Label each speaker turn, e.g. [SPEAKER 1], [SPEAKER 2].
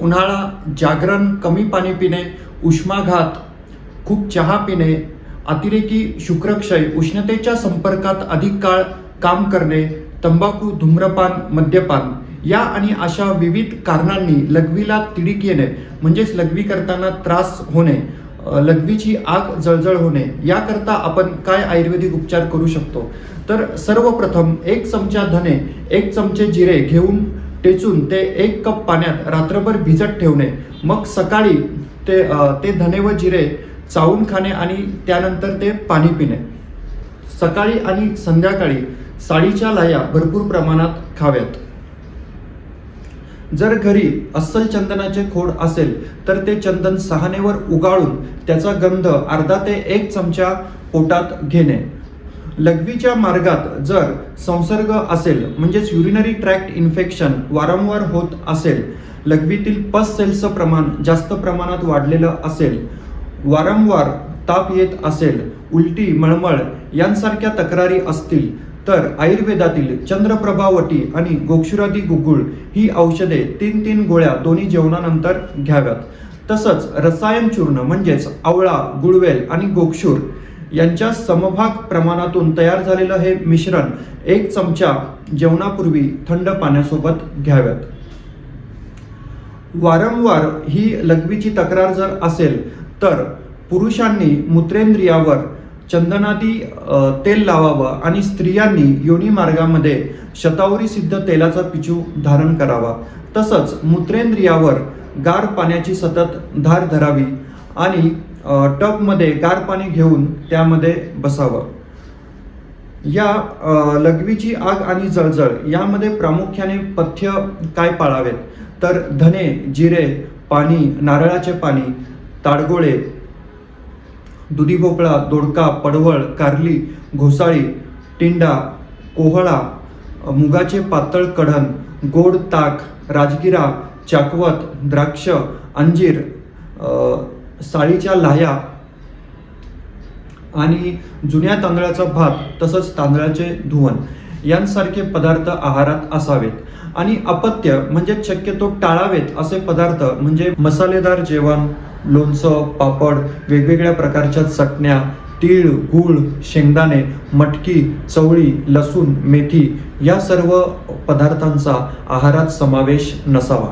[SPEAKER 1] उन्हाळा जागरण कमी पाणी पिणे उष्माघात खूप चहा पिणे अतिरेकी शुक्रक्षय उष्णतेच्या संपर्कात अधिक काळ काम करणे तंबाखू धूम्रपान मद्यपान या आणि अशा विविध कारणांनी लघवीला तिडीक येणे म्हणजेच लघवी करताना त्रास होणे लघवीची आग जळजळ होणे याकरता आपण काय आयुर्वेदिक उपचार करू शकतो? तर सर्वप्रथम एक चमचा धने एक चमचे जिरे घेऊन टेचून ते एक कप पाण्यात रात्रभर भिजत ठेवणे. मग सकाळी ते ते धने व जिरे चावून खाणे आणि त्यानंतर ते पाणी पिणे. सकाळी आणि संध्याकाळी साडीच्या लाया भरपूर प्रमाणात खाव्यात. जर घरी अस्सल चंदनाचे खोड असेल तर ते चंदन सहानेवर उगाळून त्याचा गंध अर्धा ते एक चमचा पोटात घेणे. लघवीच्या मार्गात जर संसर्ग असेल म्हणजेच युरिनरी ट्रॅक्ट इन्फेक्शन वारंवार होत असेल लघवीतील पस सेल्सचं प्रमाण जास्त प्रमाणात वाढलेलं असेल वारंवार ताप येत असेल उलटी मळमळ यांसारख्या तक्रारी असतील तर आयुर्वेदातील चंद्रप्रभावटी आणि गोक्षुरादी गुगुळ ही औषधे तीन तीन गोळ्या दोन्ही जेवणानंतर घ्याव्यात. तसंच रसायन चूर्ण म्हणजेच आवळा गुळवेल आणि गोक्षूर यांच्या समभाग प्रमाणातून तयार झालेलं हे मिश्रण एक चमचा जेवणापूर्वी थंड पाण्यासोबत घ्याव्यात. वारंवार ही लघवीची तक्रार जर असेल तर पुरुषांनी मूत्रेंद्रियावर चंदनादी तेल लावावं आणि स्त्रियांनी योनी मार्गामध्ये शतावरी सिद्ध तेलाचा पिचू धारण करावा. तसंच मूत्रेंद्रियावर गार पाण्याची सतत धार धरावी आणि टबमध्ये गार पाणी घेऊन त्यामध्ये बसावं. या लघवीची आग आणि जळजळ यामध्ये प्रामुख्याने पथ्य काय पाळावेत? तर धने जिरे पाणी नारळाचे पाणी ताडगोळे दुधी भोपळा दोडका पडवळ कारली घोसाळी टिंडा कोहळा मुगाचे पातळ कढण गोड ताक राजगिरा चाकवत द्राक्ष अंजीर साळीच्या लाह्या आणि जुन्या तांदळाचा भात तसंच तांदळाचे धुवन यांसारखे पदार्थ आहारात असावेत. आणि अपत्य म्हणजे शक्यतो टाळावेत असे पदार्थ म्हणजे मसालेदार जेवण लोणचं पापड वेगवेगळ्या प्रकारच्या चटण्या तीळ गूळ शेंगदाणे मटकी चवळी लसूण मेथी या सर्व पदार्थांचा आहारात समावेश नसावा.